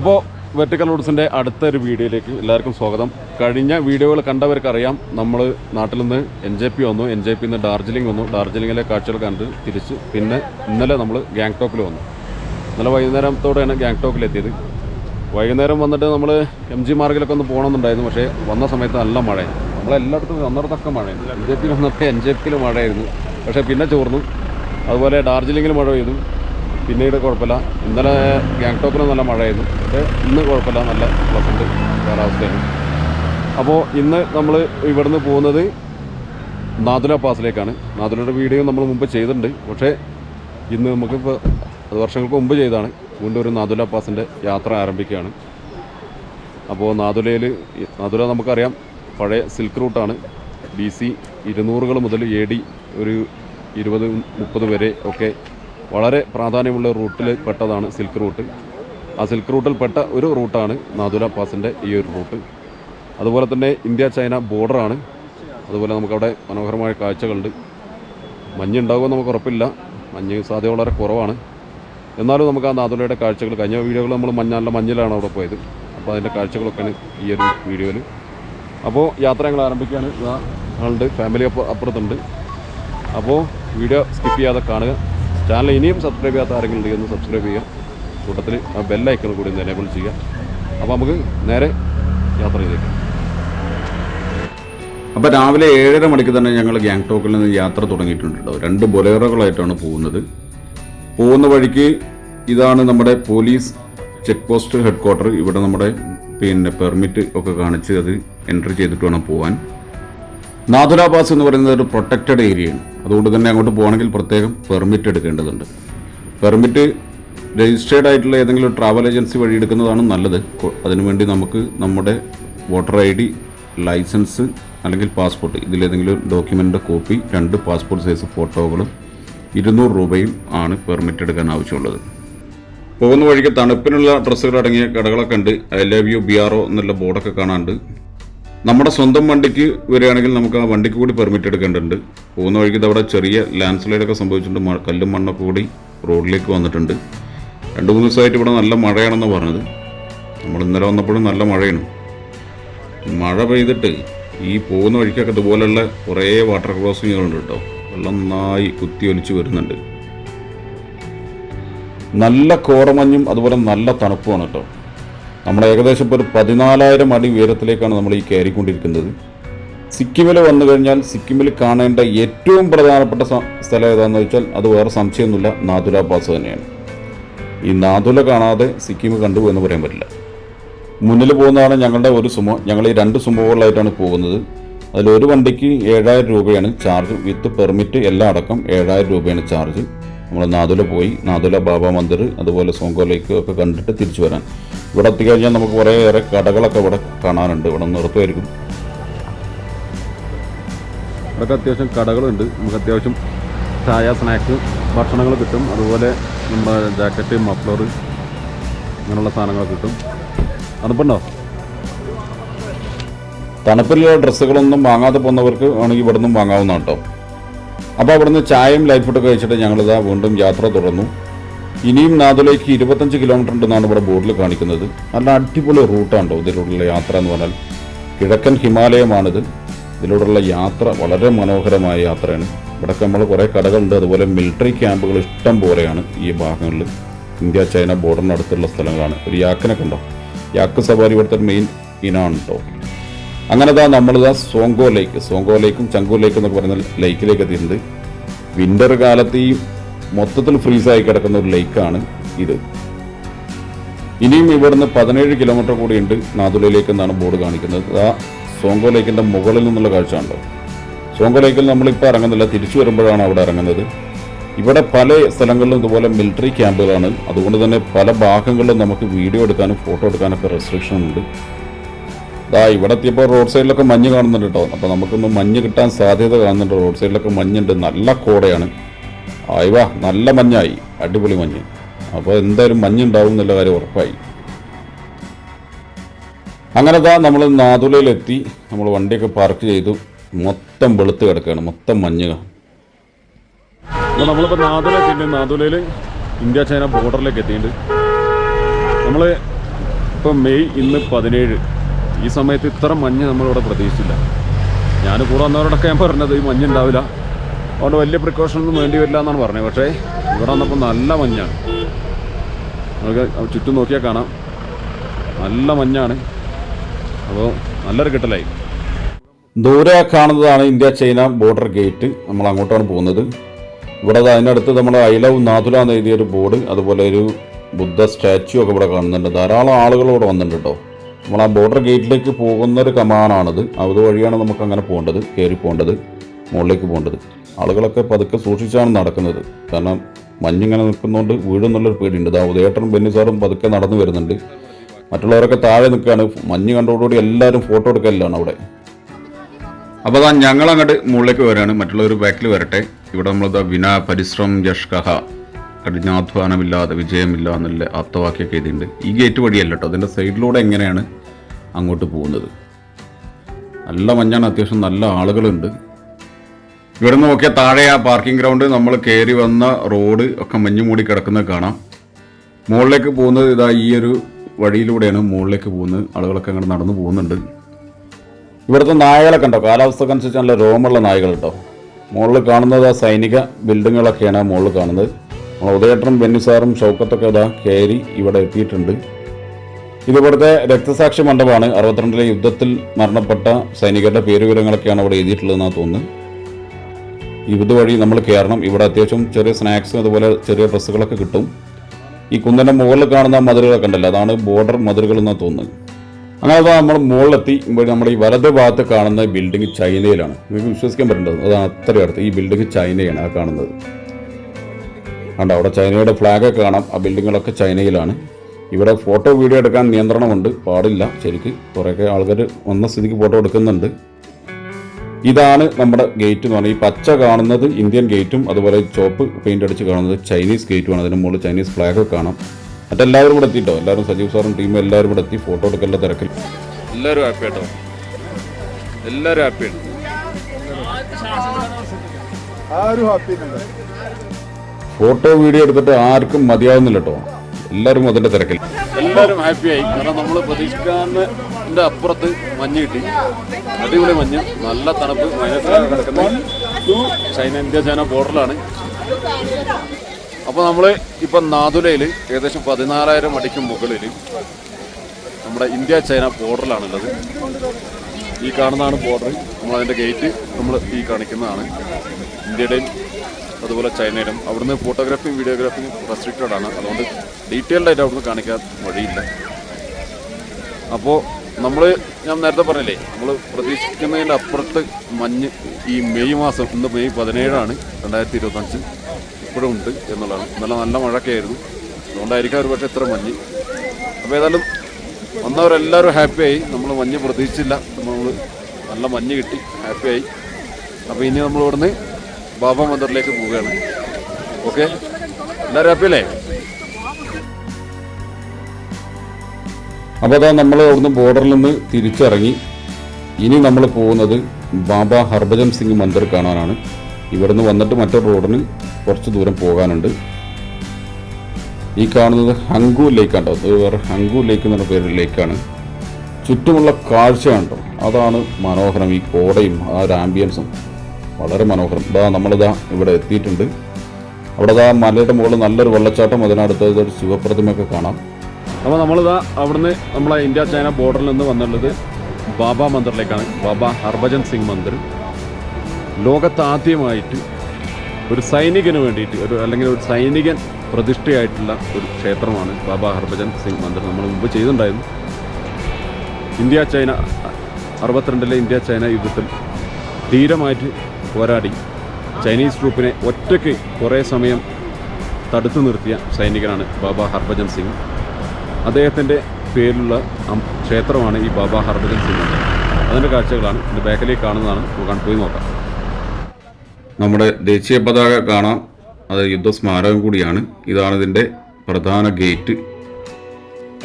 അപ്പോൾ വെർട്ടിക്കൽ റൂട്ട്സിന്റെ അടുത്തൊരു വീഡിയോയിലേക്ക് എല്ലാവർക്കും സ്വാഗതം. കഴിഞ്ഞ വീഡിയോകൾ കണ്ടവർക്കറിയാം നമ്മൾ നാട്ടിൽ നിന്ന് എൻ ജെ പി വന്നു. എൻ ജെ പി നിന്ന് ഡാർജിലിംഗ് വന്നു. ഡാർജിലിംഗിലെ കാഴ്ചകൾ കണ്ട് തിരിച്ച് പിന്നെ ഇന്നലെ നമ്മൾ ഗാങ്ടോക്കിൽ വന്നു. ഇന്നലെ വൈകുന്നേരത്തോടെയാണ് ഗാങ്ടോക്കിലെത്തിയത് വൈകുന്നേരം വന്നിട്ട് നമ്മൾ എം ജി മാർഗിലൊക്കെ ഒന്ന് പോകണമെന്നുണ്ടായിരുന്നു പക്ഷേ വന്ന സമയത്ത് നല്ല മഴയാണ് നമ്മളെല്ലായിടത്തും വന്നിടത്തൊക്കെ മഴയായിരുന്നു. എൻ ജെ പി വന്നപ്പോൾ എൻ ജെ പിയിൽ മഴയായിരുന്നു. പക്ഷേ പിന്നെ ചോർന്നു. അതുപോലെ ഡാർജിലിംഗിൽ മഴ പെയ്തു. പിന്നീട് കുഴപ്പമില്ല. ഇന്നലെ ഗാങ്ടോക്കിന് നല്ല മഴയായിരുന്നു. പക്ഷേ ഇന്ന് കുഴപ്പമില്ല. നല്ല പ്ലസന്റ് കാലാവസ്ഥയാണ് അപ്പോൾ ഇന്ന് നമ്മൾ ഇവിടുന്ന് പോകുന്നത് നാദുല പാസിലേക്കാണ്. നാദുലയുടെ വീഡിയോ നമ്മൾ മുമ്പ് ചെയ്തിട്ടുണ്ട്. പക്ഷേ ഇന്ന് നമുക്കിപ്പോൾ അത് വർഷങ്ങൾക്ക് മുമ്പ് ചെയ്താണ് വീണ്ടും ഒരു നാദുല പാസിന്റെ യാത്ര ആരംഭിക്കുകയാണ്. അപ്പോൾ നാദുലയിൽ നാദുല നമുക്കറിയാം പഴയ സിൽക്ക് റൂട്ടാണ്. ബി സി ഇരുന്നൂറുകൾ മുതൽ എ ഡി ഒരു ഇരുപത് മുപ്പത് വരെ ഒക്കെ വളരെ പ്രാധാന്യമുള്ള റൂട്ടിൽ പെട്ടതാണ് സിൽക്ക് റൂട്ട്. ആ സിൽക്ക് റൂട്ടിൽ പെട്ട ഒരു റൂട്ടാണ് നാദുല പാസിന്റെ ഈ ഒരു റൂട്ട്. അതുപോലെ തന്നെ ഇന്ത്യ ചൈന ബോർഡറാണ് അതുപോലെ നമുക്കവിടെ മനോഹരമായ കാഴ്ചകളുണ്ട്. മഞ്ഞ് ഉണ്ടാകുമെന്ന് നമുക്ക് ഉറപ്പില്ല. മഞ്ഞ് സാധ്യത വളരെ കുറവാണ്. എന്നാലും നമുക്ക് ആ നാദുലയുടെ കാഴ്ചകൾ കഴിഞ്ഞ വീഡിയോകൾ നമ്മൾ മഞ്ഞാലുള്ള മഞ്ഞിലാണ് അവിടെ പോയത്. അപ്പോൾ അതിന്റെ കാഴ്ചകളൊക്കെയാണ് ഈ ഒരു വീഡിയോയിൽ. അപ്പോൾ യാത്ര ഞങ്ങൾ ആരംഭിക്കുകയാണ് ആളുണ്ട് ഫാമിലി അപ്പുറത്തുണ്ട്. അപ്പോൾ വീഡിയോ സ്കിപ്പ് ചെയ്യാതെ കാണുക. ചാനൽ ഇനിയും സബ്സ്ക്രൈബ് ചെയ്യാത്ത ആരെങ്കിലും ഉണ്ടെങ്കിൽ ഒന്ന് സബ്സ്ക്രൈബ് ചെയ്യുക. കൂട്ടത്തിൽ ആ ബെല്ലൈക്കൺ കൂടി ഒന്ന് എനേബിൾ ചെയ്യുക. അപ്പോൾ നമുക്ക് നേരെ യാത്ര ചെയ്തേക്കാം. അപ്പോൾ രാവിലെ ഏഴര മണിക്ക് തന്നെ ഞങ്ങൾ ഗാങ്ടോക്കിൽ നിന്ന് യാത്ര തുടങ്ങിയിട്ടുണ്ട് കേട്ടോ രണ്ട് ബൊലേറോകളായിട്ടാണ് പോകുന്നത്. പോകുന്ന വഴിക്ക് ഇതാണ് നമ്മുടെ police check post head quarter ഇവിടെ നമ്മുടെ പിന്നെ പെർമിറ്റ് ഒക്കെ കാണിച്ച് അത് എൻട്രി ചെയ്തിട്ട് വേണം പോകാൻ നാഥുല പാസ് എന്ന് പറയുന്നത് ഒരു പ്രൊട്ടക്റ്റഡ് ഏരിയയാണ് അതുകൊണ്ട് തന്നെ അങ്ങോട്ട് പോകണമെങ്കിൽ പ്രത്യേകം പെർമിറ്റ് എടുക്കേണ്ടതുണ്ട്. പെർമിറ്റ് രജിസ്റ്റേർഡ് ആയിട്ടുള്ള ഏതെങ്കിലും ട്രാവൽ ഏജൻസി വഴി എടുക്കുന്നതാണ് നല്ലത്. അതിനുവേണ്ടി നമുക്ക് നമ്മുടെ വോട്ടർ ഐ ഡി ലൈസൻസ് അല്ലെങ്കിൽ പാസ്പോർട്ട് ഇതിലേതെങ്കിലും ഡോക്യുമെന്റിന്റെ കോപ്പി രണ്ട് പാസ്പോർട്ട് സൈസ് ഫോട്ടോകളും ഇരുന്നൂറ് രൂപയും ആണ് പെർമിറ്റ് എടുക്കാൻ ആവശ്യമുള്ളത്. പോകുന്ന വഴിക്ക് തണുപ്പിനുള്ള ഡ്രസ്സുകൾ അടങ്ങിയ കടകളൊക്കെ ഉണ്ട്. I love you B R O എന്നുള്ള ബോർഡൊക്കെ കാണാനുണ്ട്. നമ്മുടെ സ്വന്തം വണ്ടിക്ക് വരികയാണെങ്കിൽ നമുക്ക് ആ വണ്ടിക്ക് കൂടി പെർമിറ്റ് എടുക്കേണ്ടതുണ്ട്. പോകുന്ന വഴിക്ക് അവിടെ ചെറിയ ലാൻഡ് സ്ലൈഡൊക്കെ സംഭവിച്ചിട്ടുണ്ട്. കല്ലും മണ്ണൊക്കെ കൂടി റോഡിലേക്ക് വന്നിട്ടുണ്ട്. രണ്ട് മൂന്ന് ദിവസമായിട്ട് ഇവിടെ നല്ല മഴയാണെന്ന് പറഞ്ഞത്. നമ്മൾ ഇന്നലെ വന്നപ്പോഴും നല്ല മഴയാണ്. മഴ പെയ്തിട്ട് ഈ പോകുന്ന വഴിക്കൊക്കെ ഇതുപോലെയുള്ള കുറേ വാട്ടർ ക്രോസിങ്ങുകളുണ്ട് കേട്ടോ. വെള്ളം നന്നായി കുത്തി ഒലിച്ച് വരുന്നുണ്ട്. നല്ല കോടമഞ്ഞും അതുപോലെ നല്ല തണുപ്പുമാണ് കേട്ടോ. നമ്മൾ ഏകദേശം ഇപ്പോൾ ഒരു പതിനാലായിരം അടി ഉയരത്തിലേക്കാണ് നമ്മൾ ഈ കയറിക്കൊണ്ടിരിക്കുന്നത്. സിക്കിമിൽ വന്നു കഴിഞ്ഞാൽ സിക്കിമിൽ കാണേണ്ട ഏറ്റവും പ്രധാനപ്പെട്ട സ്ഥലം ഏതാണെന്ന് വെച്ചാൽ അത് വേറെ സംശയമൊന്നുമില്ല. നാഥുല പാസ് തന്നെയാണ്. ഈ നാഥുല കാണാതെ സിക്കിം കണ്ടു എന്ന് പറയാൻ പറ്റില്ല. മുന്നിൽ പോകുന്നതാണ് ഞങ്ങളുടെ ഒരു സുമോ ഞങ്ങൾ ഈ രണ്ട് സുമോകളിലായിട്ടാണ് പോകുന്നത്. അതിൽ ഒരു വണ്ടിക്ക് ഏഴായിരം രൂപയാണ് ചാർജ് വിത്ത് പെർമിറ്റ് എല്ലാം അടക്കം ഏഴായിരം രൂപയാണ് ചാർജ് നമ്മൾ നാദുല പോയി. നാദുല ബാബ മന്ദിർ അതുപോലെ സോങ്കോ ലേക്ക് ഒക്കെ കണ്ടിട്ട് തിരിച്ചു വരാൻ. ഇവിടെ എത്തിക്കഴിഞ്ഞാൽ നമുക്ക് കുറേയേറെ കടകളൊക്കെ ഇവിടെ കാണാനുണ്ട്. ഇവിടെ നിർത്തുമായിരിക്കും. ഇവിടെയൊക്കെ അത്യാവശ്യം കടകളുണ്ട്. നമുക്ക് അത്യാവശ്യം ചായ സ്നാക്സ് ഭക്ഷണങ്ങൾ കിട്ടും. അതുപോലെ നമ്മുടെ ജാക്കറ്റ് മഫ്ലർ അങ്ങനെയുള്ള സാധനങ്ങളൊക്കെ കിട്ടും. തണുപ്പുണ്ടോ? തണുപ്പിലുള്ള ഡ്രസ്സുകളൊന്നും വാങ്ങാതെ പോകുന്നവർക്ക് വേണമെങ്കിൽ ഇവിടെ നിന്നും വാങ്ങാവുന്ന കേട്ടോ. അപ്പോൾ അവിടുന്ന് ചായയും ലൈഫ് ഫുഡൊക്കെ കഴിച്ചിട്ട് ഞങ്ങളിതാ വീണ്ടും യാത്ര തുടർന്നു. ഇനിയും നാദുലേക്ക് ഇരുപത്തഞ്ച് കിലോമീറ്റർ ഉണ്ടെന്നാണ് ഇവിടെ ബോർഡിൽ കാണിക്കുന്നത്. നല്ല അടിപൊളി റൂട്ടാണോ ഇതിലൂടെയുള്ള യാത്ര എന്ന് പറഞ്ഞാൽ? കിഴക്കൻ ഹിമാലയമാണിത്. ഇതിലൂടെയുള്ള യാത്ര വളരെ മനോഹരമായ യാത്രയാണ്. ഇവിടെയൊക്കെ നമ്മൾ കുറേ കടകളുണ്ട്. അതുപോലെ മിലിറ്ററി ക്യാമ്പുകൾ ഇഷ്ടം പോലെയാണ് ഈ ഭാഗങ്ങളിൽ. ഇന്ത്യ ചൈന ബോർഡറിനടുത്തുള്ള സ്ഥലങ്ങളാണ്. ഒരു യാക്കിനൊക്കെ ഉണ്ടോ യാക്ക് സവാരി ഇവിടുത്തെ മെയിൻ ഇനാണ് കേട്ടോ അങ്ങനെ നമ്മൾ നമ്മളിതാ സോങ്കോ ലേക്ക് സോങ്കോ ലേക്കും ചങ്കോ ലേക്കും എന്നൊക്കെ പറയുന്ന ലേക്കിലേക്ക് എത്തിയിട്ടുണ്ട്. വിന്റർ കാലത്ത് ഈ മൊത്തത്തിൽ ഫ്രീസായി കിടക്കുന്ന ഒരു ലേക്കാണ് ഇത്. ഇനിയും ഇവിടുന്ന് പതിനേഴ് കിലോമീറ്റർ കൂടിയുണ്ട് നാദുലയിലേക്ക് എന്നാണ് ബോർഡ് കാണിക്കുന്നത്. ആ സോങ്കോ ലേക്കിന്റെ മുകളിൽ നിന്നുള്ള കാഴ്ച ഉണ്ടോ സോങ്കോ ലേക്കിൽ നമ്മളിപ്പോൾ ഇറങ്ങുന്നില്ല. തിരിച്ചു വരുമ്പോഴാണ് അവിടെ ഇറങ്ങുന്നത്. ഇവിടെ പല സ്ഥലങ്ങളിലും ഇതുപോലെ മിലിറ്ററി ക്യാമ്പുകളാണ് അതുകൊണ്ട് തന്നെ പല ഭാഗങ്ങളിലും നമുക്ക് വീഡിയോ എടുക്കാനും ഫോട്ടോ എടുക്കാനൊക്കെ റെസ്ട്രിക്ഷൻ ഉണ്ട്. ദാ ഇവിടെ എത്തിയപ്പോൾ റോഡ് സൈഡിലൊക്കെ മഞ്ഞ് കാണുന്നുണ്ട് കേട്ടോ അപ്പോൾ നമുക്കൊന്ന് മഞ്ഞ് കിട്ടാൻ സാധ്യത കാണുന്നുണ്ട്. റോഡ് സൈഡിലൊക്കെ മഞ്ഞുണ്ട്. നല്ല കോടയാണ്. ആയിവാ നല്ല മഞ്ഞായി. അടിപൊളി മഞ്ഞ്. അപ്പോൾ എന്തായാലും മഞ്ഞുണ്ടാവും എന്നുള്ള കാര്യം ഉറപ്പായി. അങ്ങനെ താ നമ്മൾ നാതുലയിലെത്തി. നമ്മൾ വണ്ടിയൊക്കെ പാർക്ക് ചെയ്തു. മൊത്തം വെളുത്ത് കിടക്കുകയാണ് മൊത്തം മഞ്ഞ്. നമ്മളിപ്പോൾ നാതുല എത്തിയിട്ടുണ്ട്. നാതുലയിൽ ഇന്ത്യ ചൈന ബോർഡറിലേക്ക് എത്തിയിട്ടുണ്ട്. നമ്മൾ ഇപ്പം മെയ് ഇന്ന് പതിനേഴ്. ഈ സമയത്ത് ഇത്ര മഞ്ഞ് നമ്മളിവിടെ പ്രതീക്ഷിച്ചില്ല. ഞാൻ കൂടെ വന്നവരോടൊക്കെ ഞാൻ പറഞ്ഞത് ഈ മഞ്ഞ് ഉണ്ടാവില്ല അതുകൊണ്ട് വലിയ പ്രിക്കോഷനൊന്നും വേണ്ടി വരില്ല എന്നാണ് പറഞ്ഞത്. പക്ഷേ ഇവിടെ വന്നപ്പോൾ നല്ല മഞ്ഞാണ്. നമുക്ക് ചുറ്റും നോക്കിയാൽ കാണാം. നല്ല മഞ്ഞാണ്. അപ്പോൾ നല്ലൊരു കിട്ടലായി. ദൂരെ കാണുന്നതാണ് ഇന്ത്യ ചൈന ബോർഡർ ഗേറ്റ്. നമ്മൾ അങ്ങോട്ടാണ് പോകുന്നത്. ഇവിടെ അതിനടുത്ത് നമ്മൾ ഐ ലവ് നാഥുല എന്ന് എഴുതിയൊരു ബോർഡ്. അതുപോലെ ഒരു ബുദ്ധ സ്റ്റാച്യു ഒക്കെ ഇവിടെ കാണുന്നുണ്ട്. ധാരാളം ആളുകൾ ഇവിടെ വന്നിട്ടുണ്ട് കേട്ടോ. നമ്മൾ ആ ബോർഡർ ഗേറ്റിലേക്ക് പോകുന്ന ഒരു കമാനാണിത്. അതുവഴിയാണ് നമുക്ക് അങ്ങനെ പോകേണ്ടത് കയറി പോകേണ്ടത് മുകളിലേക്ക് പോകേണ്ടത്. ആളുകളൊക്കെ പതുക്കെ സൂക്ഷിച്ചാണ് നടക്കുന്നത്. കാരണം മഞ്ഞിങ്ങനെ നിൽക്കുന്നതുകൊണ്ട് വീഴുന്നുള്ളൊരു പേടിയുണ്ട്. ദാ ഉദയേട്ടനും ബെന്നി സാറും പതുക്കെ നടന്നു വരുന്നുണ്ട്. മറ്റുള്ളവരൊക്കെ താഴെ നിൽക്കുകയാണ്. മഞ്ഞ് കണ്ടോടുകൂടി എല്ലാവരും ഫോട്ടോ എടുക്കലാണ് അവിടെ. അപ്പോൾ അതാ ഞങ്ങൾ അങ്ങോട്ട് മുകളിലേക്ക് വരികയാണ്. മറ്റുള്ളവർ ബാക്കിൽ വരട്ടെ. ഇവിടെ നമ്മളിതാ വിന പരിശ്രം യഷ്കഹ കഠിനാധ്വാനമില്ലാതെ വിജയമില്ല എന്നുള്ള അർത്ഥവാക്യൊക്കെ എഴുതിയിട്ടുണ്ട്. ഈ ഗേറ്റ് വഴിയല്ല കേട്ടോ. അതിന്റെ സൈഡിലൂടെ എങ്ങനെയാണ് അങ്ങോട്ട് പോകുന്നത്. നല്ല മഞ്ഞാണ് അത്യാവശ്യം നല്ല ആളുകളുണ്ട്. ഇവിടെ നോക്കിയാൽ താഴെ ആ പാർക്കിംഗ് ഗ്രൗണ്ട് നമ്മൾ കയറി വന്ന റോഡ് ഒക്കെ മഞ്ഞ് മൂടി കിടക്കുന്നത് കാണാം. മുകളിലേക്ക് പോകുന്നത് ഇതാ ഈ ഒരു വഴിയിലൂടെയാണ് മുകളിലേക്ക് പോകുന്നത്. ആളുകളൊക്കെ അങ്ങോട്ട് നടന്നു പോകുന്നുണ്ട്. ഇവിടുത്തെ നായകളൊക്കെ ഉണ്ടോ കാലാവസ്ഥക്ക് അനുസരിച്ച് നല്ല രോമുള്ള നായകൾ കേട്ടോ. മുകളിൽ കാണുന്നത് ആ സൈനിക ബിൽഡിങ്ങുകളൊക്കെയാണ് ആ മുകളിൽ കാണുന്നത്. ഉദയേട്ടനും ബെന്നിസാറും ഷൗക്കത്തൊക്കെ ഇതാ കയറി ഇവിടെ എത്തിയിട്ടുണ്ട്. ഇത് ഇവിടുത്തെ രക്തസാക്ഷി മണ്ഡപമാണ് അറുപത്തിരണ്ടിലെ യുദ്ധത്തിൽ മരണപ്പെട്ട സൈനികരുടെ പേരുവിവരങ്ങളൊക്കെയാണ് അവിടെ എഴുതിയിട്ടുള്ളതെന്നാണ് തോന്നുന്നത്. ഇതുവഴി നമ്മൾ കയറണം ഇവിടെ അത്യാവശ്യം ചെറിയ സ്നാക്സും അതുപോലെ ചെറിയ ഡ്രസ്സുകളൊക്കെ കിട്ടും. ഈ കുന്നിന്റെ മുകളിൽ കാണുന്ന മതിലുകളൊക്കെ ഉണ്ടല്ലോ അതാണ് ബോർഡർ മതിലുകൾ എന്നാണ് തോന്നുന്നത്. അങ്ങനെ അതാ നമ്മൾ മുകളിലെത്തി. നമ്മൾ ഈ വലത് ഭാഗത്ത് കാണുന്ന ബിൽഡിംഗ് ചൈനയിലാണ്. നിങ്ങൾക്ക് വിശ്വസിക്കാൻ പറ്റുന്നത് അതാണ് അത്രയും അടുത്ത് ഈ ബിൽഡിംഗ് ചൈനയാണ് ആ കാണുന്നത്. കണ്ടോ? അവിടെ ചൈനയുടെ ഫ്ലാഗൊക്കെ കാണാം. ആ ബിൽഡിങ്ങുകളൊക്കെ ചൈനയിലാണ്. ഇവിടെ ഫോട്ടോ വീഡിയോ എടുക്കാൻ നിയന്ത്രണമുണ്ട്. പാടില്ല ശരിക്ക്. കുറേയൊക്കെ ആൾക്കാർ വന്ന സ്ഥിതിക്ക് ഫോട്ടോ എടുക്കുന്നുണ്ട്. ഇതാണ് നമ്മുടെ ഗേറ്റ് എന്ന് പറഞ്ഞാൽ ഈ പച്ച കാണുന്നത് ഇന്ത്യൻ ഗേറ്റും അതുപോലെ ചോപ്പ് പെയിന്റ് അടിച്ച് കാണുന്നത് ചൈനീസ് ഗേറ്റുമാണ് അതിന് മുകളിൽ ചൈനീസ് ഫ്ലാഗ് കാണാം. മറ്റെല്ലാവരും കൂടെ എത്തിട്ടോ? എല്ലാവരും സജീവ് സാറും ടീമും എല്ലാവരും കൂടെ എത്തി. ഫോട്ടോ എടുക്കേണ്ട തിരക്കിൽ. എല്ലാവരും ഹാപ്പി ആട്ടോ. എല്ലാവരും ഹാപ്പിയാണ് ആരും ഹാപ്പി ഫോട്ടോ വീഡിയോ എടുത്തിട്ട് ആർക്കും മതിയാവുന്നില്ല കേട്ടോ എല്ലാവരും അതിന്റെ തിരക്കിൽ. എല്ലാവരും ഹാപ്പിയായി. കാരണം നമ്മൾ പ്രതീക്ഷിക്കാന്റെ അപ്പുറത്ത് മഞ്ഞ് കിട്ടി. അടിപൊളി മഞ്ഞ്. നല്ല തണുപ്പ്. ചൈന ഇന്ത്യ ചൈന ബോർഡറിലാണ് അപ്പോൾ നമ്മൾ ഇപ്പം നാതുലയിൽ ഏകദേശം പതിനാലായിരം അടിക്ക് മുകളിൽ നമ്മുടെ ഇന്ത്യ ചൈന ബോർഡറിലാണുള്ളത് ഈ കാണുന്നതാണ് ബോർഡർ നമ്മളതിന്റെ ഗേറ്റ് നമ്മൾ ഈ കാണിക്കുന്നതാണ്. ഇന്ത്യയുടെയും അതുപോലെ ചൈനയിലും. അവിടുന്ന് ഫോട്ടോഗ്രാഫിയും വീഡിയോഗ്രാഫിയും റെസ്ട്രിക്റ്റഡ് ആണ്. അതുകൊണ്ട് ഡീറ്റെയിൽഡ് ആയിട്ട് അവിടുന്ന് കാണിക്കാൻ വഴിയില്ല. അപ്പോൾ നമ്മൾ ഞാൻ നേരത്തെ പറഞ്ഞില്ലേ നമ്മൾ പ്രതീക്ഷിക്കുന്നതിന്റെ അപ്പുറത്ത് മഞ്ഞ് ഈ മെയ് മാസം ഇന്ന് മെയ് പതിനേഴാണ് രണ്ടായിരത്തി ഇരുപത്തഞ്ച് ഇപ്പോഴും ഉണ്ട് എന്നുള്ളതാണ്. നല്ല നല്ല മഴയൊക്കെ ആയിരുന്നു. അതുകൊണ്ടായിരിക്കാം ഒരു പക്ഷേ ഇത്ര മഞ്ഞ്. അപ്പോൾ ഏതായാലും വന്നവരെല്ലാവരും ഹാപ്പിയായി നമ്മൾ മഞ്ഞ് പ്രതീക്ഷിച്ചില്ല. നമ്മൾ നല്ല മഞ്ഞ് കിട്ടി. ഹാപ്പിയായി അപ്പോൾ ഇനി നമ്മൾ ഇവിടുന്ന് ബാബ മന്ദിറിലേക്ക് പോവുകയാണ്. ഓക്കെ? എല്ലാവരും ഹാപ്പിയല്ലേ അപ്പോൾ അതാ നമ്മൾ അവിടുന്ന് ബോർഡറിൽ നിന്ന് തിരിച്ചിറങ്ങി. ഇനി നമ്മൾ പോകുന്നത് ബാബ ഹർഭജൻ സിംഗ് മന്ദിർ കാണാനാണ്. ഇവിടുന്ന് വന്നിട്ട് മറ്റൊരു റോഡിന് കുറച്ച് ദൂരം പോകാനുണ്ട്. ഈ കാണുന്നത് ഹങ്കു ലേക്കാണ് കേട്ടോ വേറെ ഹങ്കു ലേക്ക് എന്ന പേര് ലേക്കാണ് ചുറ്റുമുള്ള കാഴ്ച കണ്ടോ അതാണ് മനോഹരം ഈ കോടയും ആ ഒരു ആംബിയൻസും വളരെ മനോഹരം. ഇതാ നമ്മളിതാ ഇവിടെ എത്തിയിട്ടുണ്ട്. അവിടെ ആ മലയുടെ മുകളിൽ നല്ലൊരു വെള്ളച്ചാട്ടം അതിനടുത്ത് ഒരു ശിവപ്രതിമയൊക്കെ കാണാം. അപ്പോൾ നമ്മളിതാ അവിടുന്ന് നമ്മളെ ഇന്ത്യ ചൈന ബോർഡറിൽ നിന്ന് വന്നുള്ളത് ബാബ മന്ദിറിലേക്കാണ്. ബാബ ഹർഭജൻ സിംഗ് മന്ദിർ. ലോകത്താദ്യമായിട്ട് ഒരു സൈനികന് വേണ്ടിയിട്ട് ഒരു അല്ലെങ്കിൽ ഒരു സൈനികൻ പ്രതിഷ്ഠയായിട്ടുള്ള ഒരു ക്ഷേത്രമാണ് ബാബ ഹർഭജൻ സിംഗ് മന്ദിർ. നമ്മൾ മുമ്പ് ചെയ്തിട്ടുണ്ടായിരുന്നു. ഇന്ത്യ ചൈന അറുപത്തിരണ്ടിലെ ഇന്ത്യ ചൈന യുദ്ധത്തിൽ ധീരമായിട്ട് പോരാടി. ചൈനീസ് ട്രൂപ്പിനെ ഒറ്റയ്ക്ക് കുറേ സമയം തടുത്തു നിർത്തിയ സൈനികനാണ് ബാബ ഹർഭജൻ സിംഗ്. അദ്ദേഹത്തിന്റെ പേരിലുള്ള ക്ഷേത്രമാണ് ഈ ബാബ ഹർഭജൻ സിംഗ്. അതിന്റെ കാഴ്ചകളാണ് ഇതിന്റെ ബാക്കിലേക്ക് കാണുന്നതാണ്. നമുക്ക് പോയി നോക്കാം. നമ്മുടെ ദേശീയ പതാക കാണാം. അത് യുദ്ധസ്മാരകം കൂടിയാണ്. ഇതാണ് ഇതിന്റെ പ്രധാന ഗേറ്റ്.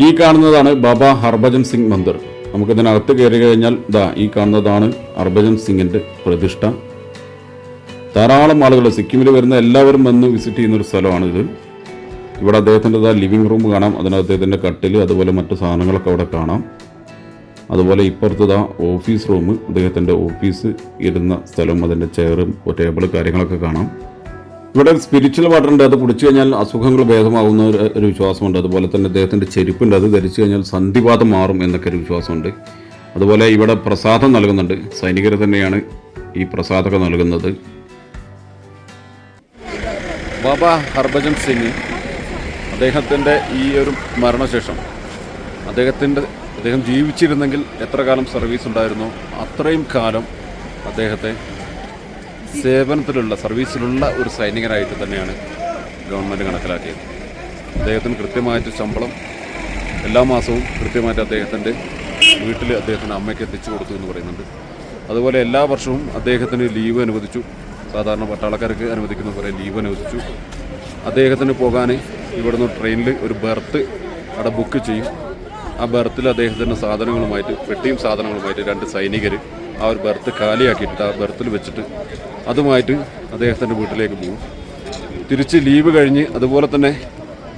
ഈ കാണുന്നതാണ് ബാബ ഹർഭജൻ സിംഗ് മന്ദിർ. നമുക്കിതിനകത്ത് കയറി കഴിഞ്ഞാൽ ദാ ഈ കാണുന്നതാണ് ഹർഭജൻ സിംഗിന്റെ പ്രതിഷ്ഠ. ധാരാളം ആളുകൾ സിക്കിമിൽ വരുന്ന എല്ലാവരും വന്ന് വിസിറ്റ് ചെയ്യുന്ന ഒരു സ്ഥലമാണിത് ഇവിടെ അദ്ദേഹത്തിന്റെ ലിവിങ് റൂം കാണാം. അതിനകത്ത് അദ്ദേഹത്തിന്റെ കട്ടിൽ അതുപോലെ മറ്റു സാധനങ്ങളൊക്കെ അവിടെ കാണാം. അതുപോലെ ഇപ്പുറത്തതാ ഓഫീസ് റൂം. അദ്ദേഹത്തിന്റെ ഓഫീസ് ഇരുന്ന സ്ഥലം അതിന്റെ ചെയറും ടേബിൾ കാര്യങ്ങളൊക്കെ കാണാം. ഇവിടെ സ്പിരിച്വൽ വാട്ടർ ഉണ്ട്. അത് കുടിച്ചു കഴിഞ്ഞാൽ അസുഖങ്ങൾ ഭേദമാകുന്ന ഒരു വിശ്വാസമുണ്ട്. അതുപോലെ തന്നെ അദ്ദേഹത്തിന്റെ ചെരുപ്പുണ്ട്. അത് ധരിച്ചു കഴിഞ്ഞാൽ സന്ധിവാദം മാറും എന്നൊക്കെ ഒരു വിശ്വാസമുണ്ട്. അതുപോലെ ഇവിടെ പ്രസാദം നൽകുന്നുണ്ട്. സൈനികർ തന്നെയാണ് ഈ പ്രസാദമൊക്കെ നൽകുന്നത്. ബാബ ഹർഭജൻ സിംഗ്. അദ്ദേഹത്തിന്റെ ഈ ഒരു മരണശേഷം അദ്ദേഹത്തിന്റെ അദ്ദേഹം ജീവിച്ചിരുന്നെങ്കിൽ എത്ര കാലം സർവീസ് ഉണ്ടായിരുന്നോ? അത്രയും കാലം അദ്ദേഹത്തെ സേവനത്തിലുള്ള സർവീസിലുള്ള ഒരു സൈനികനായിട്ട് തന്നെയാണ് ഗവൺമെന്റ് കണക്കിലാക്കിയത് അദ്ദേഹത്തിന് കൃത്യമായിട്ട് ശമ്പളം എല്ലാ മാസവും കൃത്യമായിട്ട് അദ്ദേഹത്തിന്റെ വീട്ടിൽ അദ്ദേഹത്തിന്റെ അമ്മയ്ക്ക് എത്തിച്ചു കൊടുത്തു എന്ന് പറയുന്നുണ്ട്. അതുപോലെ എല്ലാ വർഷവും അദ്ദേഹത്തിന് ലീവ് അനുവദിച്ചു. സാധാരണ പട്ടാളക്കാർക്ക് അനുവദിക്കുന്ന കുറേ ലീവ് അനുവദിച്ചു. അദ്ദേഹത്തിന് പോകാൻ ഇവിടുന്ന് ട്രെയിനിൽ ഒരു ബെർത്ത് അവിടെ ബുക്ക് ചെയ്യും. ആ ബെർത്തിൽ അദ്ദേഹത്തിന്റെ സാധനങ്ങളുമായിട്ട് പെട്ടിയും സാധനങ്ങളുമായിട്ട് രണ്ട് സൈനികർ ആ ഒരു ബെർത്ത് കാലിയാക്കിയിട്ട് ആ ബെർത്തിൽ വെച്ചിട്ട് അതുമായിട്ട് അദ്ദേഹത്തിന്റെ വീട്ടിലേക്ക് പോകും. തിരിച്ച് ലീവ് കഴിഞ്ഞ് അതുപോലെ തന്നെ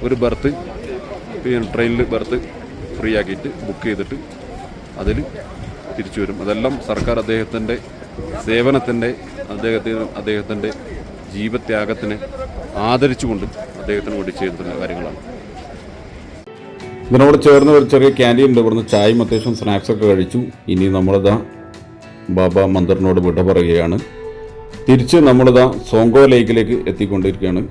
ഒരു ബെർത്ത് പിന്നെ ട്രെയിനിൽ ബെർത്ത് ഫ്രീ ആക്കിയിട്ട് ബുക്ക് ചെയ്തിട്ട് അതിൽ തിരിച്ചു വരും. അതെല്ലാം സർക്കാർ അദ്ദേഹത്തിന്റെ സേവനത്തിന്റെ അദ്ദേഹത്തിന് അദ്ദേഹത്തിന്റെ ജീവത്യാഗത്തിന് ആദരിച്ചുകൊണ്ട് അദ്ദേഹത്തിന് വേണ്ടി ചെയ്തിട്ടുള്ള കാര്യങ്ങളാണ്. ഇതിനോട് ചേർന്ന് ഒരു ചെറിയ ക്യാന്റീൻ ഉണ്ട്. ഇവിടുന്ന് ചായയും അത്യാവശ്യം സ്നാക്സൊക്കെ കഴിച്ചു. ഇനി നമ്മളിതാ ബാബ മന്ദിറിനോട് വിട പറയുകയാണ്. തിരിച്ച് നമ്മളിതാ സോങ്കോ ലേക്കിലേക്ക് എത്തിക്കൊണ്ടിരിക്കുകയാണ്.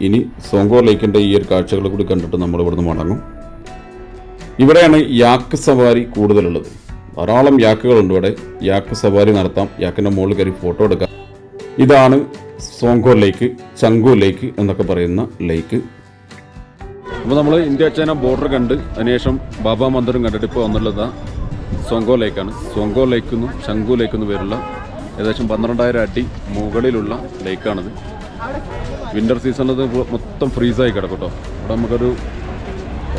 ഇനി സോങ്കോ ലേക്കിന്റെ ഈ ഒരു കാഴ്ചകൾ കൂടി കണ്ടിട്ട് നമ്മൾ ഇവിടുന്ന് മടങ്ങും. ഇവിടെയാണ് യാക്ക് സവാരി കൂടുതലുള്ളത്. ധാരാളം യാക്കുകളുണ്ട് ഇവിടെ. യാക്ക് സവാരി നടത്താം. യാക്കിന്റെ മുകളിൽ കയറി ഫോട്ടോ എടുക്കാം. ഇതാണ് സോങ്കോ ലേക്ക് ചങ്കോ ലേക്ക് എന്നൊക്കെ പറയുന്ന ലേക്ക്. അപ്പോൾ നമ്മൾ ഇന്ത്യ ചൈന ബോർഡർ കണ്ട് അതിനുശേഷം ബാബ മന്ദിറും കണ്ടിട്ട് ഇപ്പോൾ വന്നുള്ളത് സോങ്കോ ലേക്കാണ് സോങ്കോ ലേക്ക് എന്നും ശംഖു ലേക്ക് എന്നും പേരുള്ള ഏകദേശം പന്ത്രണ്ടായിരം അടി മുകളിലുള്ള ലേക്കാണിത് വിന്റർ സീസണിൽ മൊത്തം ഫ്രീസായി കിടക്കും അവിടെ നമുക്കൊരു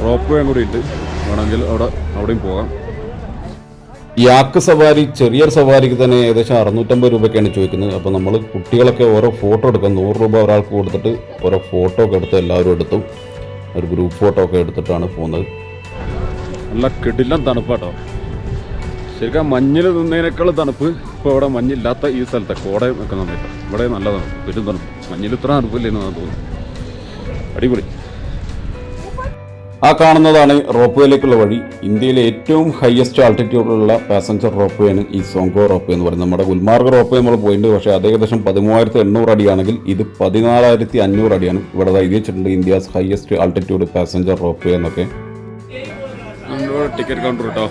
റോപ്പ് വേയും കൂടി ഉണ്ട്. വേണമെങ്കിൽ അവിടെ അവിടെയും പോകാം. യാക്ക് സവാരി ചെറിയ സവാരിക്ക് തന്നെ ഏകദേശം അറുന്നൂറ്റമ്പത് രൂപയ്ക്കാണ് ചോദിക്കുന്നത്. അപ്പോൾ നമ്മൾ കുട്ടികളൊക്കെ ഓരോ ഫോട്ടോ എടുക്കാം. നൂറ് രൂപ ഒരാൾക്ക് കൊടുത്തിട്ട് ഓരോ ഫോട്ടോ ഒക്കെ എടുത്ത് എല്ലാവരും എടുത്തു ഒരു ഗ്രൂപ്പ് ഫോട്ടോ ഒക്കെ എടുത്തിട്ടാണ് പോകുന്നത്. നല്ല കിടിലം തണുപ്പാട്ടോ. ശരിക്കും മഞ്ഞിൽ നിന്നതിനേക്കാൾ തണുപ്പ് ഇപ്പോൾ ഇവിടെ മഞ്ഞില്ലാത്ത ഈ സ്ഥലത്തെ കോടയം ഒക്കെ നന്നായിട്ട്. ഇവിടെ നല്ല തണുപ്പ്. പെരും തണുപ്പ്. മഞ്ഞിൽ ഇത്ര തണുപ്പില്ലെന്ന് തോന്നുന്നു അടിപൊളി. ആ കാണുന്നതാണ് റോപ്പ് വേയിലേക്കുള്ള വഴി. ഇന്ത്യയിലെ ഏറ്റവും ഹയസ്റ്റ് ആൾട്ടിറ്റ്യൂഡിലുള്ള പാസഞ്ചർ റോപ്പ് വേയാണ് ഈ സോങ്കോ റോപ്പ് എന്ന് പറയുന്നത്. നമ്മുടെ ഗുൽമാർഗ് റോപ്പ് നമ്മൾ പോയിട്ടുണ്ട്. പക്ഷേ അത് ഏകദേശം പതിമൂവായിരത്തി എണ്ണൂറ് അടിയാണെങ്കിൽ ഇത് പതിനാലായിരത്തി അഞ്ഞൂറ് അടിയാണ്. ഇവിടെ എഴുതി വെച്ചിട്ടുണ്ട് India's highest altitude passenger ropeway എന്നൊക്കെ ടിക്കറ്റ് കൗണ്ടർ കേട്ടോ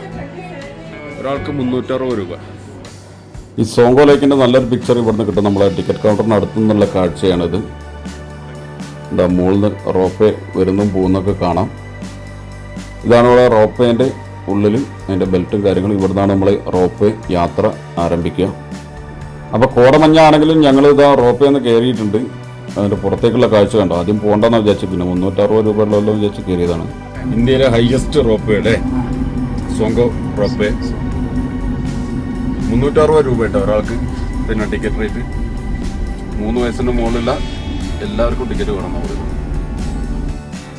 ഒരാൾക്ക് മുന്നൂറ്ററുപത് രൂപ. ഈ സോങ്കോ ലേക്കിന്റെ നല്ലൊരു പിക്ചർ ഇവിടുന്ന് കിട്ടും. നമ്മളെ ടിക്കറ്റ് കൗണ്ടറിന് അടുത്തു നിന്നുള്ള കാഴ്ചയാണിത്. എന്താ മുകളിൽ നിന്ന് റോപ്പ് വരുന്നും പോകുന്നൊക്കെ കാണാം. ഇതാണ് ഇവിടെ റോപ്പേന്റെ ഉള്ളിൽ അതിന്റെ ബെൽറ്റും കാര്യങ്ങളും. ഇവിടുന്നാണ് നമ്മൾ റോപ്പ് യാത്ര ആരംഭിക്കുക. അപ്പോൾ കോടമഞ്ഞ ആണെങ്കിലും ഞങ്ങൾ ഇതാ റോപ്പ് നിന്ന് കയറിയിട്ടുണ്ട്. അതിന്റെ പുറത്തേക്കുള്ള കാഴ്ച കണ്ടോ? ആദ്യം പോകണ്ടെന്ന് വിചാരിച്ചു. പിന്നെ മുന്നൂറ്ററുപത് ഉള്ളതല്ലോ വിചാരിച്ച് കയറിയതാണ്. ഇന്ത്യയിലെ ഹയസ്റ്റ് റോപ്പ് അല്ലേ സോങ്കോ റോപ്പ്. മുന്നൂറ്ററുപത് രൂപ കേട്ടോ ഒരാൾക്ക്. പിന്നെ ടിക്കറ്റ് റേറ്റ് മൂന്ന് വയസ്സിന് മുകളിലുള്ള എല്ലാവർക്കും ടിക്കറ്റ് വേണം. നമ്മൾ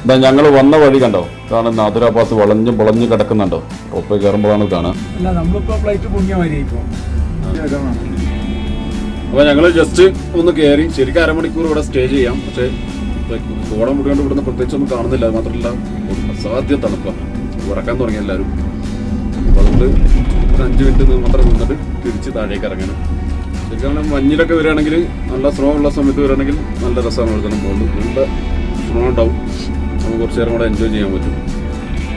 ഇതാ ഞങ്ങൾ വന്ന വഴി കണ്ടോ? കാരണം നാദുര പാസ് വളഞ്ഞു പൊളഞ്ഞും കിടക്കുന്നുണ്ടോ? റോപ്പേ കയറുമ്പോഴാണ് കാണാൻ ഇപ്പൊ അപ്പൊ ഞങ്ങൾ ജസ്റ്റ് ഒന്ന് കയറി ശരിക്കും അരമണിക്കൂർ ഇവിടെ സ്റ്റേ ചെയ്യാം. പക്ഷേ കോടം മുടിയോണ്ട് ഇവിടുന്ന് പ്രത്യേകിച്ച് ഒന്നും കാണുന്നില്ല. അത് മാത്രമല്ല അസാധ്യ തണുപ്പാണ് ഉറക്കാൻ തുടങ്ങി എല്ലാവരും. അപ്പൊ അതുകൊണ്ട് ഒരു അഞ്ച് മിനിറ്റ് മാത്രം നിന്നിട്ട് തിരിച്ച് താഴേക്ക് ഇറങ്ങണം. ശരിക്കും മഞ്ഞിലൊക്കെ വരികയാണെങ്കിൽ നല്ല സ്നോ ഉള്ള സമയത്ത് വരികയാണെങ്കിൽ നല്ല രസമാണ്. എഴുതണം പോകുന്നത് നല്ല സ്നോ ഉണ്ടാവും. നമുക്ക് കുറച്ച് നേരം കൂടെ എൻജോയ് ചെയ്യാൻ പറ്റും.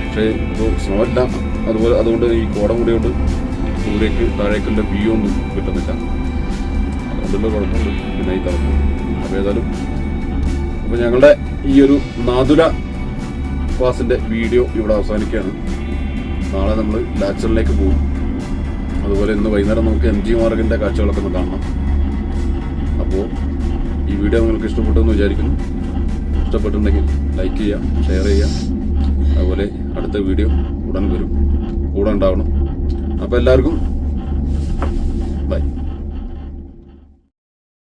പക്ഷേ ഇപ്പോൾ സ്നോ ഇല്ല അതുപോലെ അതുകൊണ്ട് ഈ കോടം മുടിയോണ്ട് ദൂരേക്ക് താഴേക്കുള്ള വ്യൂ ഒന്നും കിട്ടുന്നില്ല. അതുകൊണ്ടുള്ള കുഴപ്പമുണ്ട് പിന്നെ ഈ തണുപ്പ് അപ്പോൾ ഏതായാലും അപ്പോൾ ഞങ്ങളുടെ ഈ ഒരു നാതുല പാസിന്റെ വീഡിയോ ഇവിടെ അവസാനിക്കുകയാണ്. നാളെ നമ്മൾ ലാച്ചറിലേക്ക് പോകും. അതുപോലെ ഇന്ന് വൈകുന്നേരം നമുക്ക് എം ജി മാർഗിന്റെ കാഴ്ചകളൊക്കെ ഒന്ന് കാണണം. അപ്പോൾ ഈ വീഡിയോ നിങ്ങൾക്ക് ഇഷ്ടപ്പെട്ടെന്ന് വിചാരിക്കുന്നു. ഇഷ്ടപ്പെട്ടിട്ടുണ്ടെങ്കിൽ ലൈക്ക് ചെയ്യുക ഷെയർ ചെയ്യുക. അതുപോലെ അടുത്ത വീഡിയോ ഉടൻ വരും. കൂടെ ഉണ്ടാവണം. അപ്പോൾ എല്ലാവർക്കും